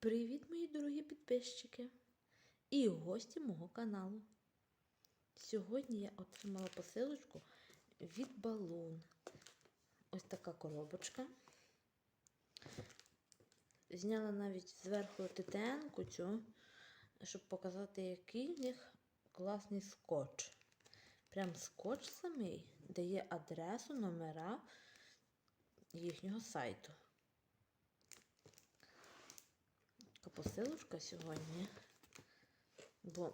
Привіт, мої дорогі підписчики і гості мого каналу. Сьогодні я отримала посилочку від балун. Ось така коробочка. Зняла навіть зверху ТТН-ку цю, щоб показати, який в них класний скотч. Прям скотч самий дає адресу, номера їхнього сайту. Така посилочка сьогодні, бо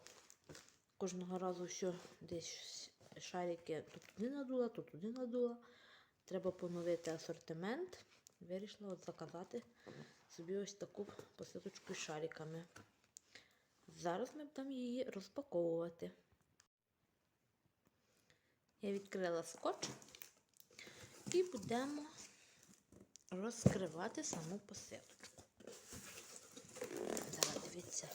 кожного разу що десь шарики тут туди надула, тут туди надула. Треба поновити асортимент. Вирішила от заказати собі ось таку посилочку з шариками. Зараз ми будемо її розпаковувати. Я відкрила скотч і будемо розкривати саму посилочку. Дивіться.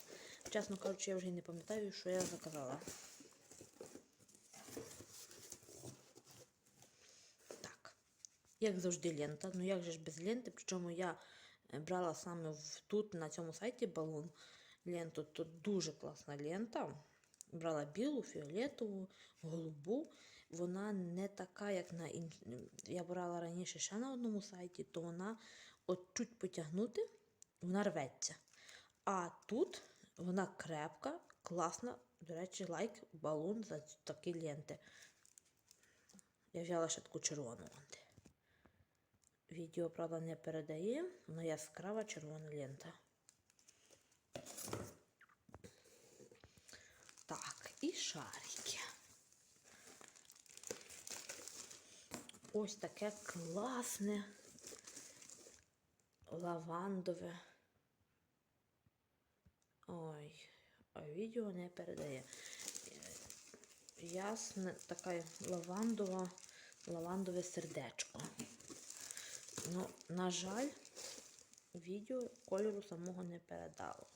Чесно кажучи, я вже й не пам'ятаю, що я заказала. Так, як завжди, лента. Ну як же ж без ленти? Причому я е, брала саме тут, на цьому сайті балон ленту. Тут дуже класна лента. Брала білу, фіолетову, голубу. Вона не така, як на інш... Я брала раніше ще на одному сайті, то вона от чуть потягнути, вона рветься. А тут вона крепка, класна. До речі, лайк, балон за такі ленти. Я взяла ще таку червону ленти. Відео, правда, не передає, але яскрава червона лента. Так, і шарики. Ось таке класне лавандове. Ой, а відео не передає. Ясне, така лавандова, лавандове сердечко. Ну, на жаль, відео кольору самого не передало.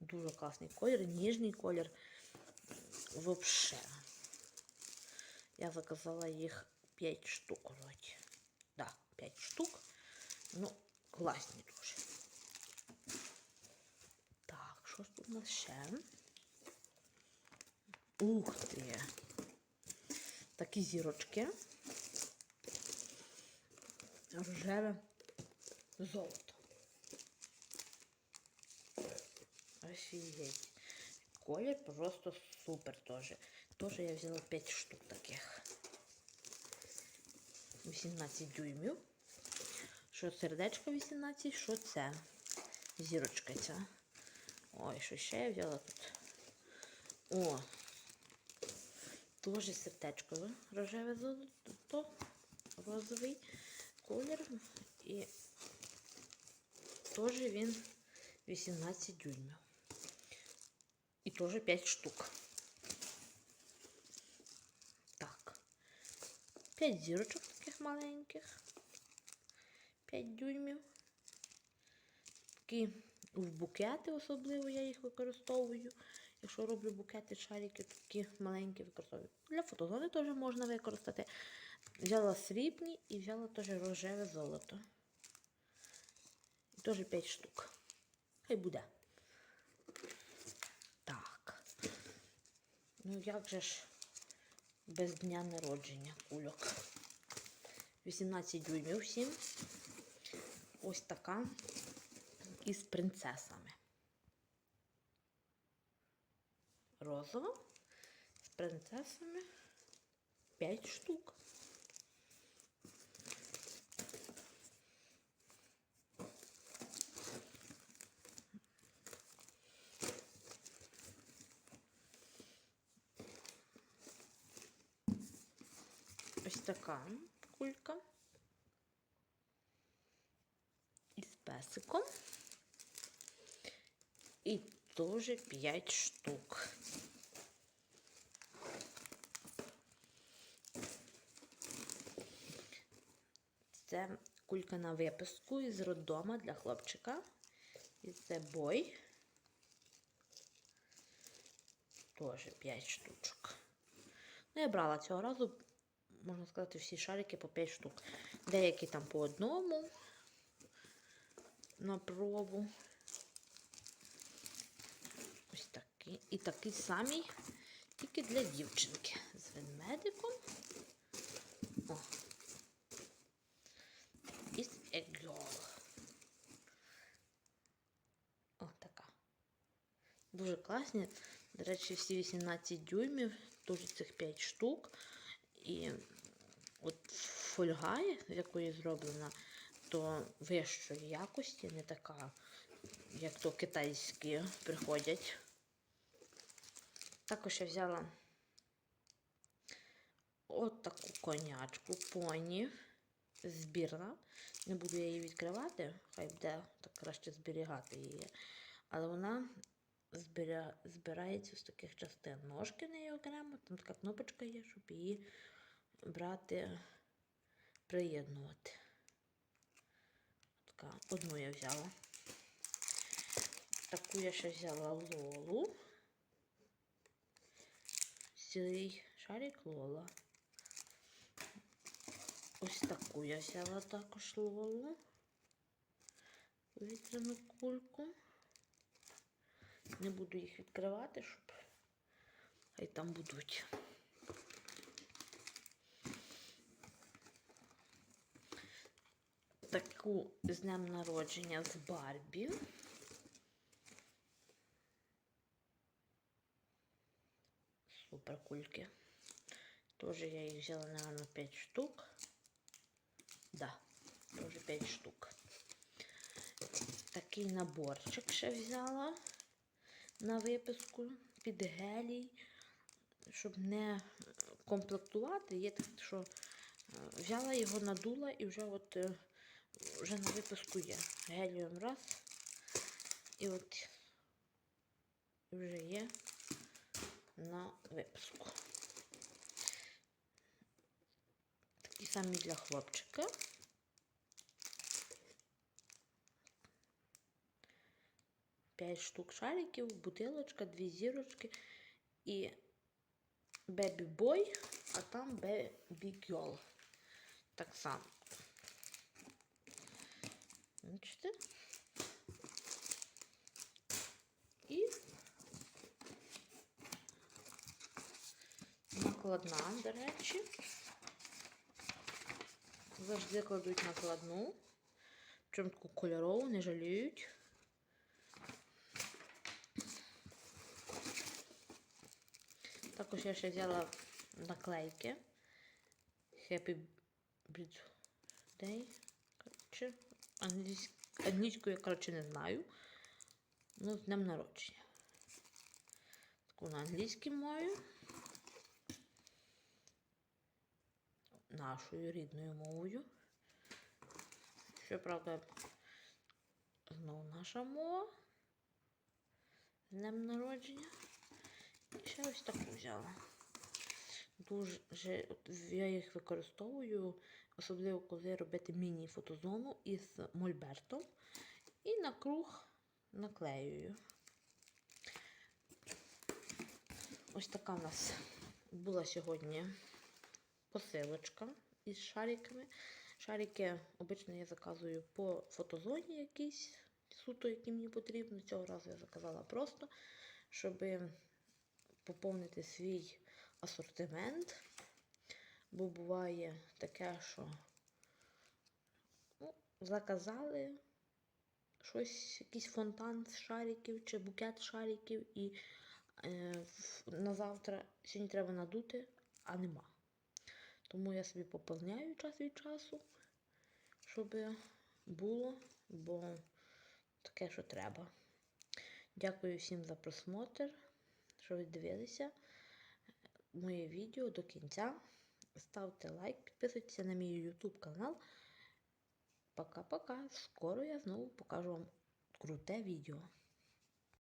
Дуже класний колір, ніжний колір. Вообще. Я заказала їх 5 штук. Вроді. Да, 5 штук. Ну, класні дуже. Що ж тут у нас ще? Ух ти! Такі зірочки. Рожеве золото. Офігеть. Колір просто супер теж. Теж я взяла 5 штук таких. 18 дюймів. Що сердечко 18, що це? Зірочка ця. Ой, що ще я взяла тут? О! Теж сердечко рожеве золото, розовий колір. І теж він 18 дюймів. І теж 5 штук. Так. 5 зірочок таких маленьких. 5 дюймів. Такі в букети особливо я їх використовую. Якщо роблю букети, шарики, такі маленькі використовую. Для фотозони теж можна використати. Взяла срібні і взяла теж рожеве золото. І теж 5 штук. Хай буде. Так. Ну як же ж без дня народження кульок. 18 дюймів всім. Ось така із принцесами. Розова з принцесами 5 штук. Ось така кулька. Із песиком. І теж 5 штук. Це кулька на виписку із роддома для хлопчика. І це бой. Теж 5 штучок. Ну, я брала цього разу, можна сказати, всі шарики по 5 штук. Деякі там по одному на пробу. Такий. І такий самий, тільки для дівчинки. З ведмедиком. О. A girl. О, така. Дуже класні. До речі, всі 18 дюймів, дуже цих 5 штук. І от фольга, з якої зроблена, то вищої якості, не така, як то китайські приходять. Також я взяла от таку конячку поні. Збірна. Не буду я її відкривати, хай буде так краще зберігати її. Але вона збиря... збирається з таких частин. Ножки неї окремо, там така кнопочка є, щоб її брати, приєднувати. Така, одну я взяла. Таку я ще взяла лолу. Цілий шарик лола. Ось таку я взяла також лолу. Повітряну кульку. Не буду їх відкривати, щоб хай там будуть. Таку з днем народження з Барбі. Супер кульки. Тоже я їх взяла, наверное, 5 штук. Да, тоже 5 штук. Такий наборчик ще взяла на виписку під гелій, щоб не комплектувати. Є так, що е, взяла його, надула і вже от е, вже на виписку є. Гелієм раз. І от вже є на виписку. Такі самі для хлопчика. П'ять штук шариків, бутилочка, дві зірочки і Baby Boy, а там Baby Girl. Так само. Бачите? І накладна, до речі. Завжди кладуть накладну. Причому таку кольорову, не жаліють. Також я ще взяла наклейки. Happy Birthday. Коротше, англійсь... англійську я, коротше, не знаю. Ну, з днем народження. Таку на англійській мові. Нашою рідною мовою. Щоправда, знову наша мова. З днем народження. І ще ось таку взяла. Дуже от я їх використовую, особливо коли робити міні-фотозону із мольбертом. І на круг наклеюю. Ось така в нас була сьогодні посилочка із шариками. Шарики обично я заказую по фотозоні якісь, суто, які мені потрібно. Цього разу я заказала просто, щоб поповнити свій асортимент. Бо буває таке, що ну, заказали щось, якийсь фонтан з шариків чи букет шариків, і е, на завтра сьогодні треба надути, а нема. Тому я собі поповняю час від часу, щоб було, бо таке, що треба. Дякую всім за просмотр, що ви дивилися моє відео до кінця. Ставте лайк, підписуйтесь на мій YouTube канал. Пока-пока. Скоро я знову покажу вам круте відео.